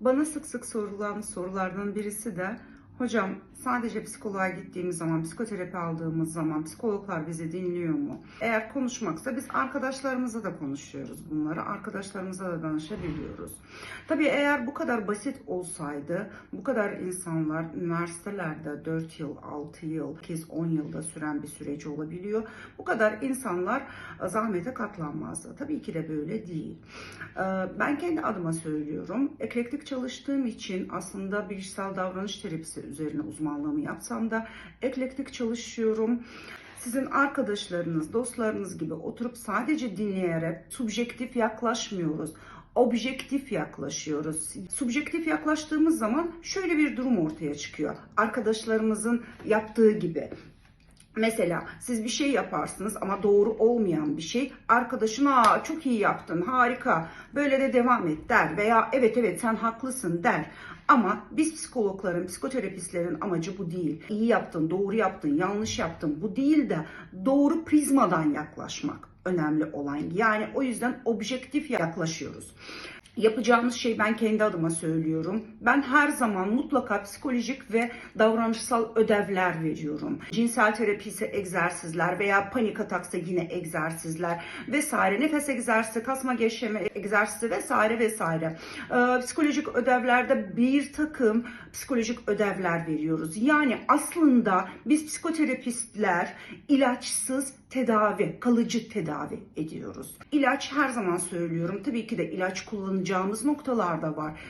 Bana sık sık sorulan sorulardan birisi de hocam sadece psikoloğa gittiğimiz zaman, psikoterapi aldığımız zaman psikologlar bizi dinliyor mu? Eğer konuşmaksa biz arkadaşlarımıza da konuşuyoruz bunları. Arkadaşlarımıza da danışabiliyoruz. Tabii eğer bu kadar basit olsaydı, bu kadar insanlar üniversitelerde 4 yıl, 6 yıl, kez 10 yılda süren bir süreci olabiliyor. Bu kadar insanlar e, zahmete katlanmazdı. Tabii ki de böyle değil. Ee, Ben kendi adıma söylüyorum. Eklektik çalıştığım için aslında bilişsel davranış terapisi üzerine uzmanlığımı yapsam da eklektik çalışıyorum. Sizin arkadaşlarınız, dostlarınız gibi oturup sadece dinleyerek subjektif yaklaşmıyoruz. Objektif yaklaşıyoruz. Subjektif yaklaştığımız zaman şöyle bir durum ortaya çıkıyor. Arkadaşlarımızın yaptığı gibi. Mesela siz bir şey yaparsınız ama doğru olmayan bir şey. Arkadaşın aa çok iyi yaptın harika böyle de devam et der veya evet evet sen haklısın der. Ama biz psikologların, psikoterapistlerin amacı bu değil. İyi yaptın, doğru yaptın, yanlış yaptın bu değil de doğru prizmadan yaklaşmak önemli olan. Yani o yüzden objektif yaklaşıyoruz. Yapacağımız şey ben kendi adıma söylüyorum. Ben her zaman mutlaka psikolojik ve davranışsal ödevler veriyorum. Cinsel terapi ise egzersizler veya panik ataksa yine egzersizler vesaire. Nefes egzersizi, kasma gevşeme egzersizi vesaire vesaire. Ee, psikolojik ödevlerde bir takım psikolojik ödevler veriyoruz. Yani aslında biz psikoterapistler ilaçsız tedavi, kalıcı tedavi ediyoruz. İlaç her zaman söylüyorum. Tabii ki de ilaç kullanacağımız noktalarda var.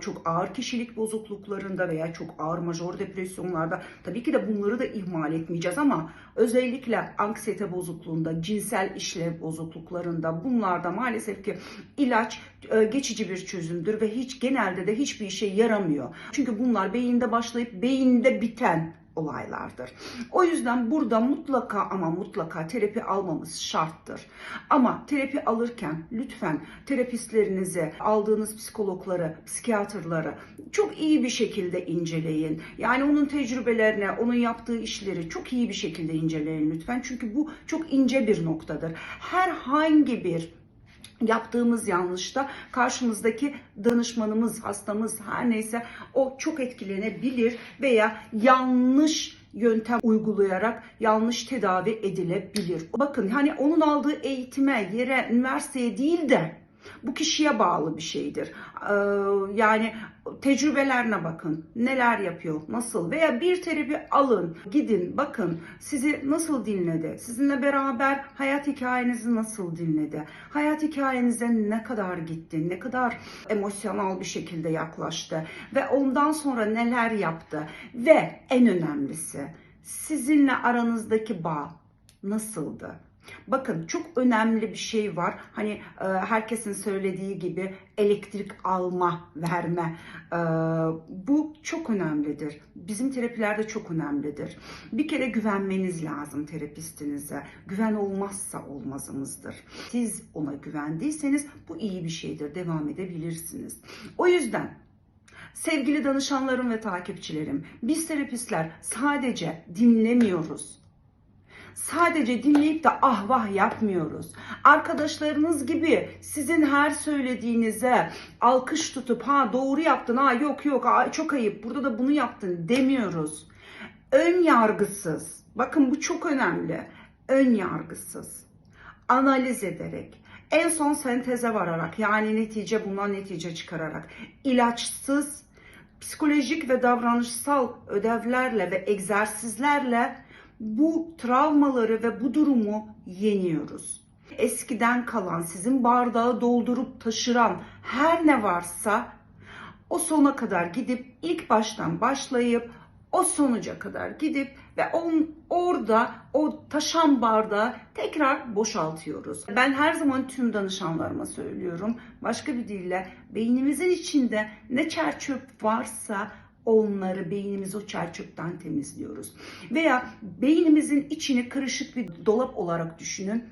Çok ağır kişilik bozukluklarında veya çok ağır major depresyonlarda tabii ki de bunları da ihmal etmeyeceğiz ama özellikle anksiyete bozukluğunda, cinsel işlev bozukluklarında bunlarda maalesef ki ilaç e, geçici bir çözümdür ve hiç genelde de hiçbir işe yaramıyor. Çünkü bunlar beyinde başlayıp beyinde biten olaylardır. O yüzden burada mutlaka ama mutlaka terapi almamız şarttır. Ama terapi alırken lütfen terapistlerinizi, aldığınız psikologları, psikiyatrları çok iyi bir şekilde inceleyin. Yani onun tecrübelerini, onun yaptığı işleri çok iyi bir şekilde inceleyin lütfen. Çünkü bu çok ince bir noktadır. Herhangi bir yaptığımız yanlışta karşımızdaki danışmanımız, hastamız her neyse o çok etkilenebilir veya yanlış yöntem uygulayarak yanlış tedavi edilebilir. Bakın hani onun aldığı eğitime, yere, üniversiteye değil de bu kişiye bağlı bir şeydir. Ee, yani tecrübelerine bakın. Neler yapıyor, nasıl veya bir terapi alın, gidin, bakın sizi nasıl dinledi, sizinle beraber hayat hikayenizi nasıl dinledi, hayat hikayenize ne kadar gitti, ne kadar emosyonel bir şekilde yaklaştı ve ondan sonra neler yaptı ve en önemlisi sizinle aranızdaki bağ nasıldı? Bakın çok önemli bir şey var. Hani e, herkesin söylediği gibi elektrik alma, verme. E, bu çok önemlidir. Bizim terapilerde çok önemlidir. Bir kere güvenmeniz lazım terapistinize. Güven olmazsa olmazımızdır. Siz ona güvendiyseniz bu iyi bir şeydir. Devam edebilirsiniz. O yüzden Sevgili danışanlarım ve takipçilerim, biz terapistler sadece dinlemiyoruz. Sadece dinleyip de ah vah yapmıyoruz. Arkadaşlarınız gibi sizin her söylediğinize alkış tutup ha doğru yaptın ha yok yok ha, çok ayıp burada da bunu yaptın demiyoruz. Ön yargısız. Bakın bu çok önemli. Ön yargısız. Analiz ederek en son senteze vararak yani netice bundan netice çıkararak ilaçsız psikolojik ve davranışsal ödevlerle ve egzersizlerle bu travmaları ve bu durumu yeniyoruz. Eskiden kalan, sizin bardağı doldurup taşıran her ne varsa o sona kadar gidip ilk baştan başlayıp o sonuca kadar gidip ve on, orada o taşan bardağı tekrar boşaltıyoruz. Ben her zaman tüm danışanlarıma söylüyorum. Başka bir dille beynimizin içinde ne çerçöp varsa onları beynimiz o çerçöpten temizliyoruz. Veya beynimizin içini karışık bir dolap olarak düşünün.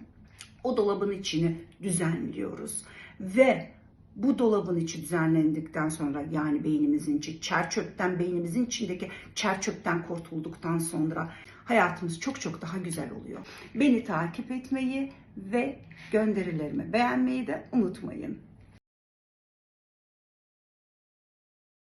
O dolabın içini düzenliyoruz. Ve bu dolabın içi düzenlendikten sonra yani beynimizin içi çerçöpten beynimizin içindeki çerçöpten kurtulduktan sonra hayatımız çok çok daha güzel oluyor. Beni takip etmeyi ve gönderilerimi beğenmeyi de unutmayın.